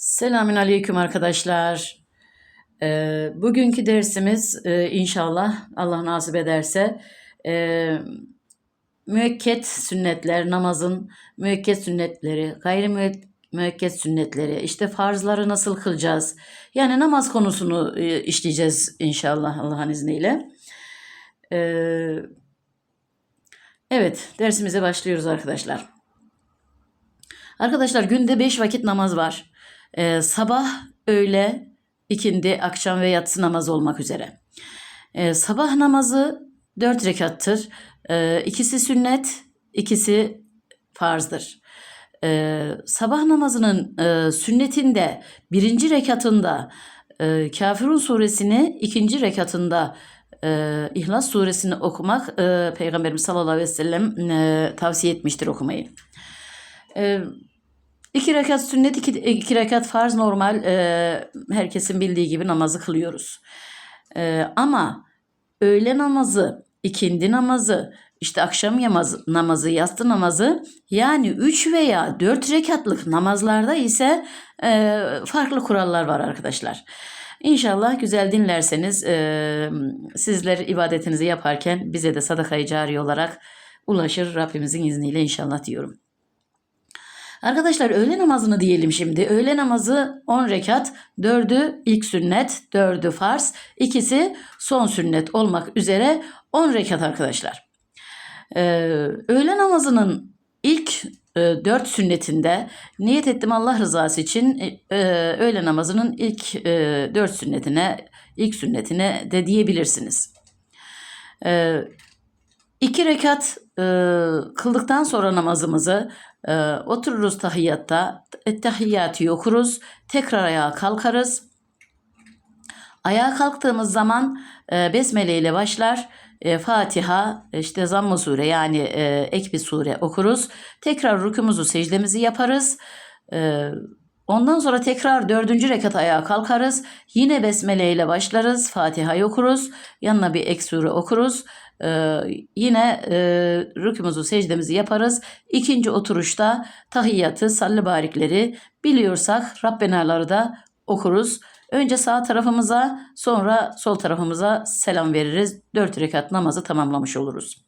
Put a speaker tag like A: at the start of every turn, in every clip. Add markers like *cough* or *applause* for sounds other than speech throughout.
A: Selamün aleyküm arkadaşlar. Ee, bugünkü dersimiz e, inşallah Allah nasip ederse e, müekket sünnetler, namazın müekket sünnetleri, gayri müek- müekket sünnetleri, işte farzları nasıl kılacağız? Yani namaz konusunu e, işleyeceğiz inşallah Allah'ın izniyle. Ee, evet, dersimize başlıyoruz arkadaşlar. Arkadaşlar günde 5 vakit namaz var. Ee, sabah, öğle, ikindi, akşam ve yatsı namazı olmak üzere. Ee, sabah namazı 4 rekattır. Ee, ikisi sünnet, ikisi farzdır. Ee, sabah namazının e, sünnetinde birinci rekatında e, Kafirun suresini, ikinci rekatında e, İhlas suresini okumak e, Peygamberimiz sallallahu aleyhi ve sellem e, tavsiye etmiştir okumayı. E, İki rekat sünnet, iki, iki rekat farz normal. e, herkesin bildiği gibi namazı kılıyoruz. E, ama öğle namazı, ikindi namazı, işte akşam namazı, namazı, yatsı namazı yani 3 veya 4 rekatlık namazlarda ise e, farklı kurallar var arkadaşlar. İnşallah güzel dinlerseniz e, sizler ibadetinizi yaparken bize de sadakayı cari olarak ulaşır Rabbimizin izniyle inşallah diyorum. Arkadaşlar öğle namazını diyelim şimdi. Öğle namazı 10 rekat, 4'ü ilk sünnet, 4'ü farz, ikisi son sünnet olmak üzere 10 rekat arkadaşlar. Ee, öğle namazının ilk e, 4 sünnetinde niyet ettim Allah rızası için e, öğle namazının ilk e, 4 sünnetine, ilk sünnetine de diyebilirsiniz. Ee, iki rekat e, kıldıktan sonra namazımızı ee, otururuz tahiyyatta, tahiyyatı okuruz, tekrar ayağa kalkarız. Ayağa kalktığımız zaman e, Besmele ile başlar. E, Fatiha, işte Zamm-ı Sure yani e, ek bir sure okuruz. Tekrar rükümüzü, secdemizi yaparız. E, ondan sonra tekrar dördüncü rekat ayağa kalkarız. Yine Besmele ile başlarız. Fatiha'yı okuruz. Yanına bir ek sure okuruz. Ee, yine e, rükümüzü secdemizi yaparız. İkinci oturuşta tahiyyatı, salli barikleri biliyorsak Rabbenaları da okuruz. Önce sağ tarafımıza sonra sol tarafımıza selam veririz. Dört rekat namazı tamamlamış oluruz.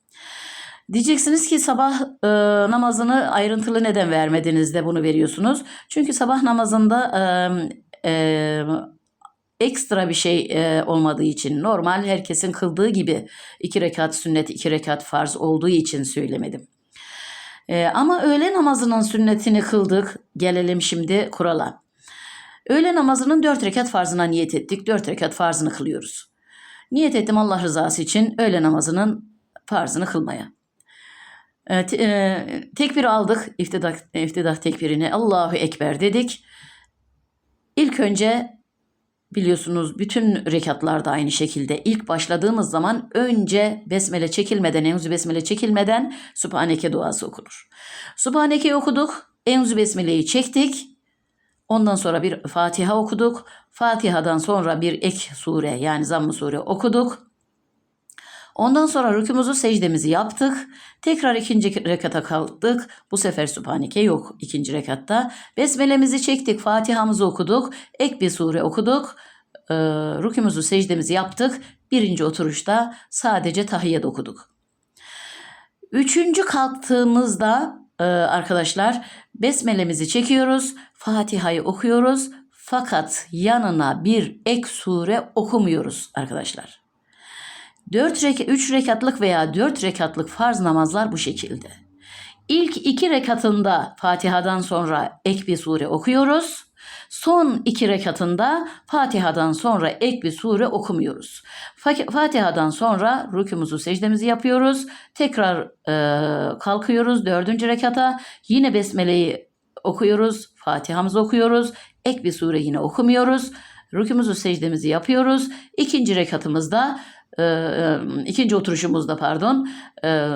A: Diyeceksiniz ki sabah e, namazını ayrıntılı neden vermediniz de bunu veriyorsunuz. Çünkü sabah namazında e, e, ekstra bir şey e, olmadığı için normal herkesin kıldığı gibi iki rekat sünnet iki rekat farz olduğu için söylemedim. E, ama öğle namazının sünnetini kıldık. Gelelim şimdi kurala. Öğle namazının dört rekat farzına niyet ettik. Dört rekat farzını kılıyoruz. Niyet ettim Allah rızası için öğle namazının farzını kılmaya. E, e, tekbir aldık. İftidah, iftidah tekbirini Allahu Ekber dedik. İlk önce Biliyorsunuz bütün rekatlarda aynı şekilde ilk başladığımız zaman önce besmele çekilmeden, enzü besmele çekilmeden Subhaneke duası okunur. Subhaneke'yi okuduk, enzü besmeleyi çektik. Ondan sonra bir Fatiha okuduk. Fatiha'dan sonra bir ek sure yani zamm-ı sure okuduk. Ondan sonra rükümüzü secdemizi yaptık. Tekrar ikinci rekata kalktık. Bu sefer Sübhaneke yok ikinci rekatta. Besmelemizi çektik. Fatiha'mızı okuduk. Ek bir sure okuduk. E, rükümüzü secdemizi yaptık. Birinci oturuşta sadece tahiyyat okuduk. Üçüncü kalktığımızda e, arkadaşlar besmelemizi çekiyoruz. Fatiha'yı okuyoruz. Fakat yanına bir ek sure okumuyoruz arkadaşlar. 4 rek 3 rekatlık veya 4 rekatlık farz namazlar bu şekilde. İlk iki rekatında Fatiha'dan sonra ek bir sure okuyoruz. Son iki rekatında Fatiha'dan sonra ek bir sure okumuyoruz. Fatiha'dan sonra rükümüzü secdemizi yapıyoruz. Tekrar e, kalkıyoruz dördüncü rekata. Yine Besmele'yi okuyoruz. Fatiha'mızı okuyoruz. Ek bir sure yine okumuyoruz. Rükümüzü secdemizi yapıyoruz. İkinci rekatımızda e, ikinci oturuşumuzda pardon e,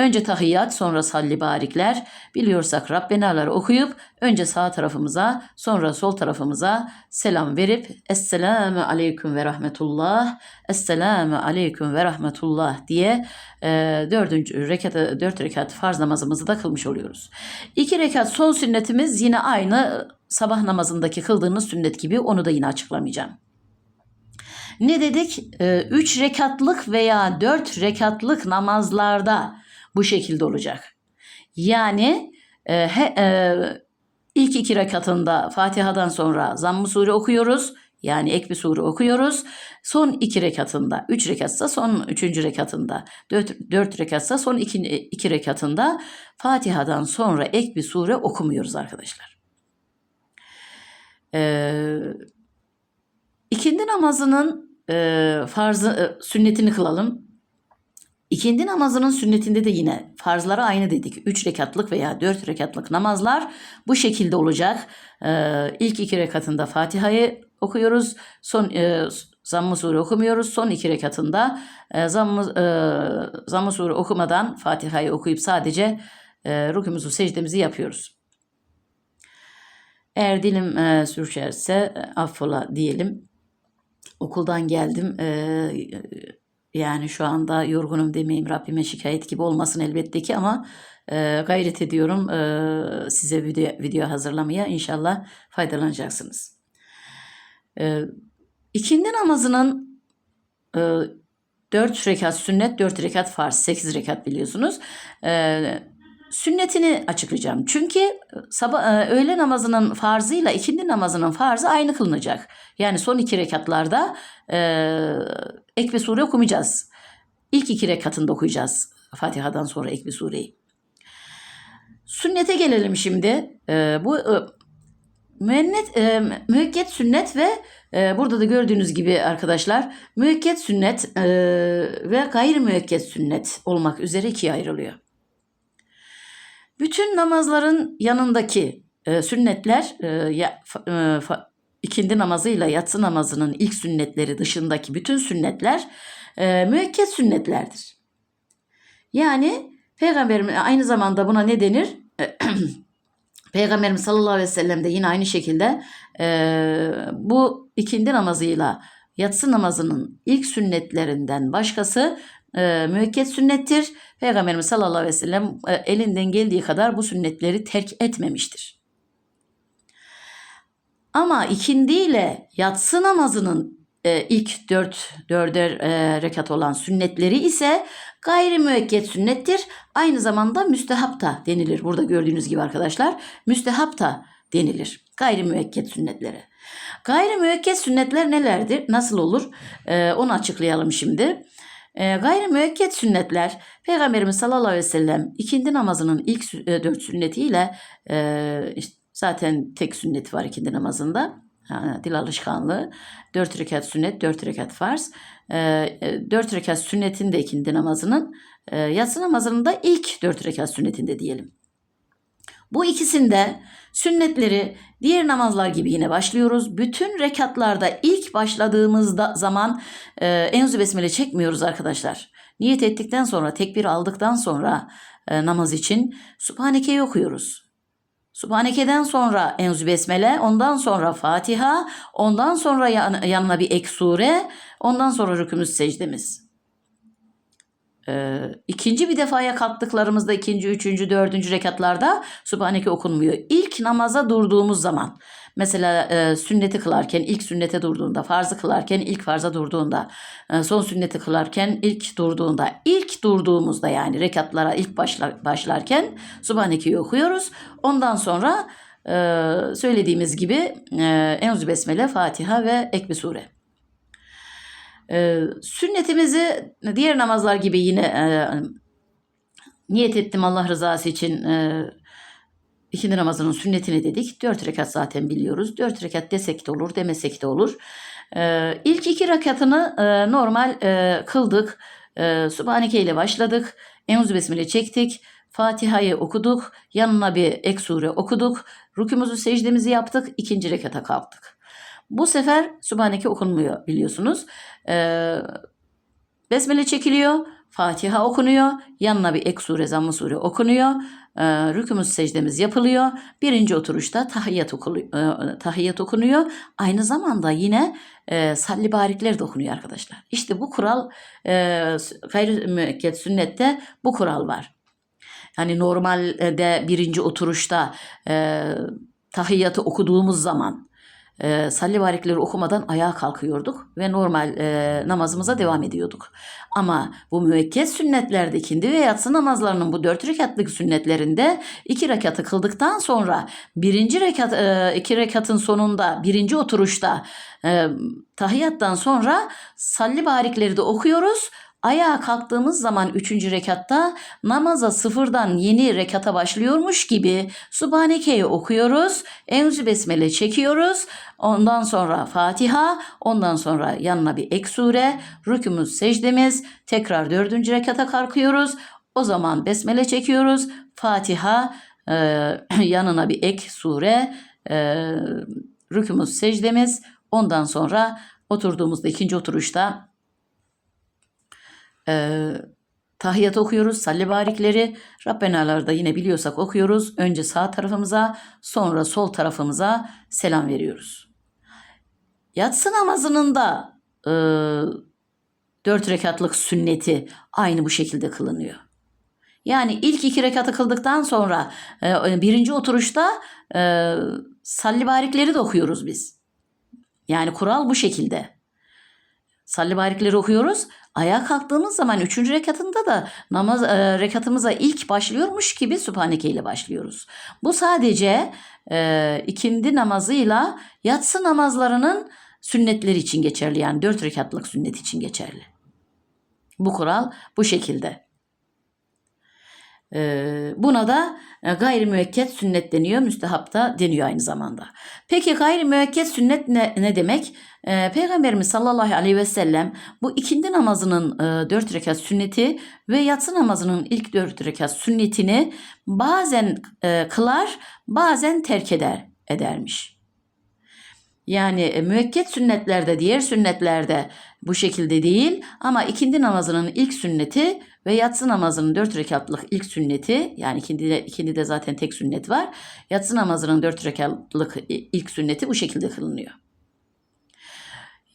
A: önce tahiyyat sonra salli barikler biliyorsak Rabbenaları okuyup önce sağ tarafımıza sonra sol tarafımıza selam verip Esselamu Aleyküm ve Rahmetullah Esselamu Aleyküm ve Rahmetullah diye e, dördüncü rekat, dört rekat farz namazımızı da kılmış oluyoruz. İki rekat son sünnetimiz yine aynı sabah namazındaki kıldığınız sünnet gibi onu da yine açıklamayacağım. Ne dedik? 3 rekatlık veya 4 rekatlık namazlarda bu şekilde olacak. Yani e, he, e, ilk iki rekatında Fatiha'dan sonra Zamm-ı Sure okuyoruz. Yani ek bir sure okuyoruz. Son iki rekatında, üç rekatsa son üçüncü rekatında, dört, dört rekatsa son iki, iki rekatında Fatiha'dan sonra ek bir sure okumuyoruz arkadaşlar. Ee, ikindi namazının e, farzı, e, sünnetini kılalım. İkindi namazının sünnetinde de yine farzlara aynı dedik. 3 rekatlık veya 4 rekatlık namazlar bu şekilde olacak. Ee, ilk iki rekatında Fatiha'yı okuyoruz. Son e, Zamm-ı Sure okumuyoruz. Son iki rekatında e, Zamm-ı e, Zamm Sure okumadan Fatiha'yı okuyup sadece e, rükümüzü, secdemizi yapıyoruz. Eğer dilim e, sürçerse e, affola diyelim. Okuldan geldim. E, yani şu anda yorgunum demeyeyim Rabbime şikayet gibi olmasın elbette ki ama e, gayret ediyorum e, size video, video hazırlamaya inşallah faydalanacaksınız. E, ikindi namazının e, 4 rekat sünnet 4 rekat farz 8 rekat biliyorsunuz. E, sünnetini açıklayacağım. Çünkü sabah e, öğle namazının farzıyla ikindi namazının farzı aynı kılınacak. Yani son iki rekatlarda e, ek bir sure okumayacağız. İlk iki rekatında okuyacağız Fatiha'dan sonra ek bir sureyi. Sünnete gelelim şimdi. E, bu e, müennet, e, müekket sünnet ve e, burada da gördüğünüz gibi arkadaşlar müekket sünnet e, ve gayri müekket sünnet olmak üzere ikiye ayrılıyor. Bütün namazların yanındaki e, sünnetler e, ya, e, fa, ikindi namazıyla yatsı namazının ilk sünnetleri dışındaki bütün sünnetler e, müekket sünnetlerdir. Yani Peygamberim aynı zamanda buna ne denir? *clears throat* Peygamberimiz sallallahu aleyhi ve sellem de yine aynı şekilde e, bu ikindi namazıyla yatsı namazının ilk sünnetlerinden başkası e, müekket sünnettir. Peygamberimiz sallallahu aleyhi ve sellem e, elinden geldiği kadar bu sünnetleri terk etmemiştir. Ama ikindi ile yatsı namazının e, ilk dört, dörder e, rekat olan sünnetleri ise gayri müekket sünnettir. Aynı zamanda müstehap da denilir. Burada gördüğünüz gibi arkadaşlar müstehap da denilir. Gayri müekket sünnetlere. Gayri müekket sünnetler nelerdir? Nasıl olur? E, onu açıklayalım şimdi. E, gayri müekket sünnetler Peygamberimiz sallallahu aleyhi ve sellem ikindi namazının ilk e, dört sünnetiyle e, işte zaten tek sünneti var ikindi namazında. Ha, dil alışkanlığı. Dört rekat sünnet, dört rekat farz. E, dört rekat sünnetinde ikindi namazının e, yatsı namazının da ilk dört rekat sünnetinde diyelim. Bu ikisinde sünnetleri diğer namazlar gibi yine başlıyoruz. Bütün rekatlarda ilk başladığımızda zaman e, Enzu Besmele çekmiyoruz arkadaşlar. Niyet ettikten sonra, tekbir aldıktan sonra e, namaz için Subhaneke'yi okuyoruz. Subhaneke'den sonra Enzu Besmele, ondan sonra Fatiha, ondan sonra yan, yanına bir ek sure, ondan sonra rükümüz secdemiz. Ee, ikinci bir defaya kalktıklarımızda ikinci, üçüncü, dördüncü rekatlarda Subhaneke okunmuyor. İlk namaza durduğumuz zaman mesela e, sünneti kılarken ilk sünnete durduğunda, farzı kılarken ilk farza durduğunda, e, son sünneti kılarken ilk durduğunda, ilk durduğumuzda yani rekatlara ilk başla, başlarken Subhaneke'yi okuyoruz. Ondan sonra e, söylediğimiz gibi e, Enzü Besmele, Fatiha ve Ekbi Sure. Ee, sünnetimizi diğer namazlar gibi yine e, niyet ettim Allah rızası için e, ikindi namazının sünnetini dedik. Dört rekat zaten biliyoruz. Dört rekat desek de olur demesek de olur. E, ilk iki rekatını e, normal e, kıldık. E, Subhaneke ile başladık. Enuz Besmele çektik. Fatiha'yı okuduk. Yanına bir ek sure okuduk. Rükümüzü secdemizi yaptık. ikinci rekata kalktık. Bu sefer Sübhaneke okunmuyor biliyorsunuz. Ee, besmele çekiliyor. Fatiha okunuyor. Yanına bir ek sure, zamm sure okunuyor. Ee, rükümüz secdemiz yapılıyor. Birinci oturuşta tahiyyat, okuluyor, e, tahiyyat okunuyor. Aynı zamanda yine e, salli barikler de okunuyor arkadaşlar. İşte bu kural e, gayri müekket sünnette bu kural var. Yani normalde birinci oturuşta e, tahiyyatı okuduğumuz zaman e, salli barikleri okumadan ayağa kalkıyorduk ve normal e, namazımıza devam ediyorduk. Ama bu müekket sünnetlerde ikindi ve yatsı namazlarının bu dört rekatlık sünnetlerinde iki rekatı kıldıktan sonra birinci rekat, e, iki rekatın sonunda birinci oturuşta e, tahiyyattan sonra salli barikleri de okuyoruz. Ayağa kalktığımız zaman üçüncü rekatta namaza sıfırdan yeni rekata başlıyormuş gibi Subhaneke'yi okuyoruz. Enzü Besmele çekiyoruz. Ondan sonra Fatiha, ondan sonra yanına bir ek sure, rükümüz, secdemiz, tekrar dördüncü rekata kalkıyoruz. O zaman Besmele çekiyoruz. Fatiha, e, *clears throat* yanına bir ek sure, e, rükümüz, secdemiz. Ondan sonra oturduğumuzda ikinci oturuşta e, tahiyyat okuyoruz, salli barikleri. Rabbenalarda yine biliyorsak okuyoruz. Önce sağ tarafımıza, sonra sol tarafımıza selam veriyoruz. Yatsı namazının da e, dört rekatlık sünneti aynı bu şekilde kılınıyor. Yani ilk iki rekatı kıldıktan sonra e, birinci oturuşta e, salli barikleri de okuyoruz biz. Yani kural bu şekilde. Salli barikleri okuyoruz. Ayağa kalktığımız zaman üçüncü rekatında da namaz e, rekatımıza ilk başlıyormuş gibi Sübhaneke ile başlıyoruz. Bu sadece e, ikindi namazıyla yatsı namazlarının sünnetleri için geçerli. Yani dört rekatlık sünnet için geçerli. Bu kural bu şekilde. Ee, buna da e, gayri müekket sünnet deniyor, müstehap da deniyor aynı zamanda. Peki gayri müekket sünnet ne, ne demek? Ee, Peygamberimiz sallallahu aleyhi ve sellem bu ikindi namazının e, dört rekat sünneti ve yatsı namazının ilk dört rekat sünnetini bazen e, kılar, bazen terk eder edermiş. Yani müekket sünnetlerde, diğer sünnetlerde bu şekilde değil ama ikindi namazının ilk sünneti ve yatsı namazının dört rekatlık ilk sünneti yani ikindi de, zaten tek sünnet var. Yatsı namazının dört rekatlık ilk sünneti bu şekilde kılınıyor.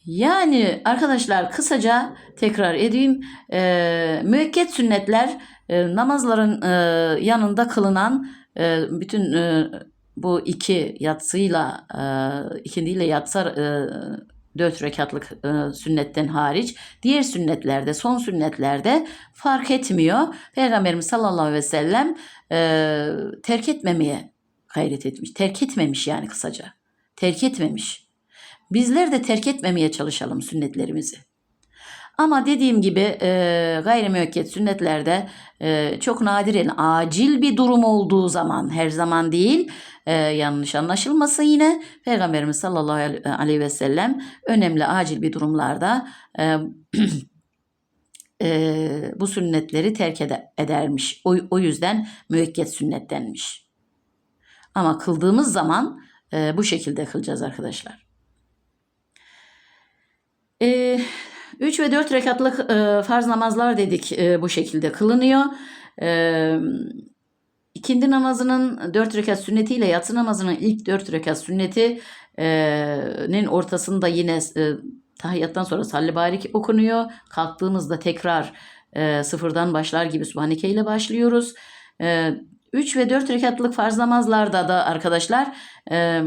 A: Yani arkadaşlar kısaca tekrar edeyim. E, müekket sünnetler e, namazların e, yanında kılınan e, bütün e, bu iki yatsıyla e, ikindiyle yatsa e, dört rekatlık e, sünnetten hariç diğer sünnetlerde son sünnetlerde fark etmiyor. Peygamberimiz sallallahu aleyhi ve sellem e, terk etmemeye gayret etmiş. Terk etmemiş yani kısaca. Terk etmemiş. Bizler de terk etmemeye çalışalım sünnetlerimizi. Ama dediğim gibi e, gayrimüekket sünnetlerde e, çok nadiren acil bir durum olduğu zaman her zaman değil e, yanlış anlaşılmasın yine Peygamberimiz sallallahu aleyhi ve sellem önemli acil bir durumlarda e, *clears throat* e, bu sünnetleri terk eder, edermiş. O, o yüzden müekket sünnet denmiş. Ama kıldığımız zaman e, bu şekilde kılacağız arkadaşlar. Eee 3 ve 4 rekatlık e, farz namazlar dedik e, bu şekilde kılınıyor. E, ikindi namazının 4 rekat sünnetiyle yatsı namazının ilk 4 rekat sünnetinin ortasında yine e, tahiyyattan sonra salli barik okunuyor. Kalktığımızda tekrar e, sıfırdan başlar gibi Subhaneke ile başlıyoruz. E, 3 ve 4 rekatlık farz namazlarda da arkadaşlar e,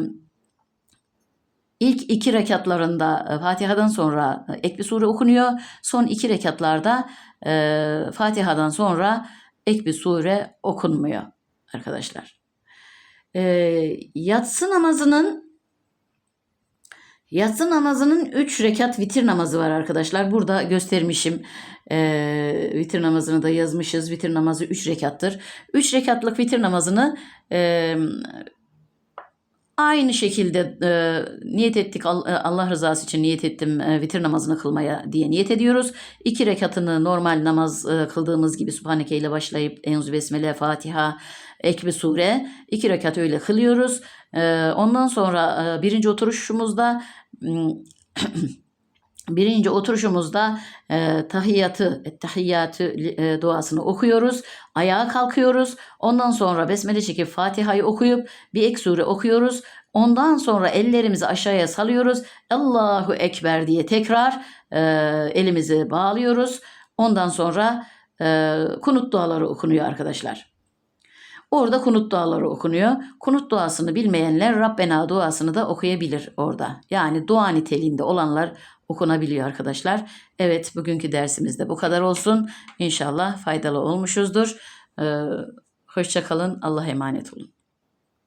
A: İlk iki rekatlarında e, Fatiha'dan sonra e, ek bir sure okunuyor. Son iki rekatlarda e, Fatiha'dan sonra ek bir sure okunmuyor arkadaşlar. E, yatsı namazının Yatsı namazının 3 rekat vitir namazı var arkadaşlar. Burada göstermişim. E, vitir namazını da yazmışız. Vitir namazı 3 rekattır. 3 rekatlık vitir namazını e, Aynı şekilde e, niyet ettik e, Allah rızası için niyet ettim e, vitir namazını kılmaya diye niyet ediyoruz. İki rekatını normal namaz e, kıldığımız gibi Subhaneke ile başlayıp Enzu Besmele, Fatiha, Ekbi Sure iki rekat öyle kılıyoruz. E, ondan sonra e, birinci oturuşumuzda *clears throat* Birinci oturuşumuzda e, tahiyyatı, tahiyyatı e, duasını okuyoruz. Ayağa kalkıyoruz. Ondan sonra besmele çekip Fatiha'yı okuyup bir ek sure okuyoruz. Ondan sonra ellerimizi aşağıya salıyoruz. Allahu Ekber diye tekrar e, elimizi bağlıyoruz. Ondan sonra e, kunut duaları okunuyor arkadaşlar. Orada kunut duaları okunuyor. Kunut duasını bilmeyenler Rabbena duasını da okuyabilir orada. Yani dua niteliğinde olanlar okunabiliyor arkadaşlar. Evet bugünkü dersimizde bu kadar olsun. İnşallah faydalı olmuşuzdur. Ee, hoşça kalın. Allah'a emanet olun.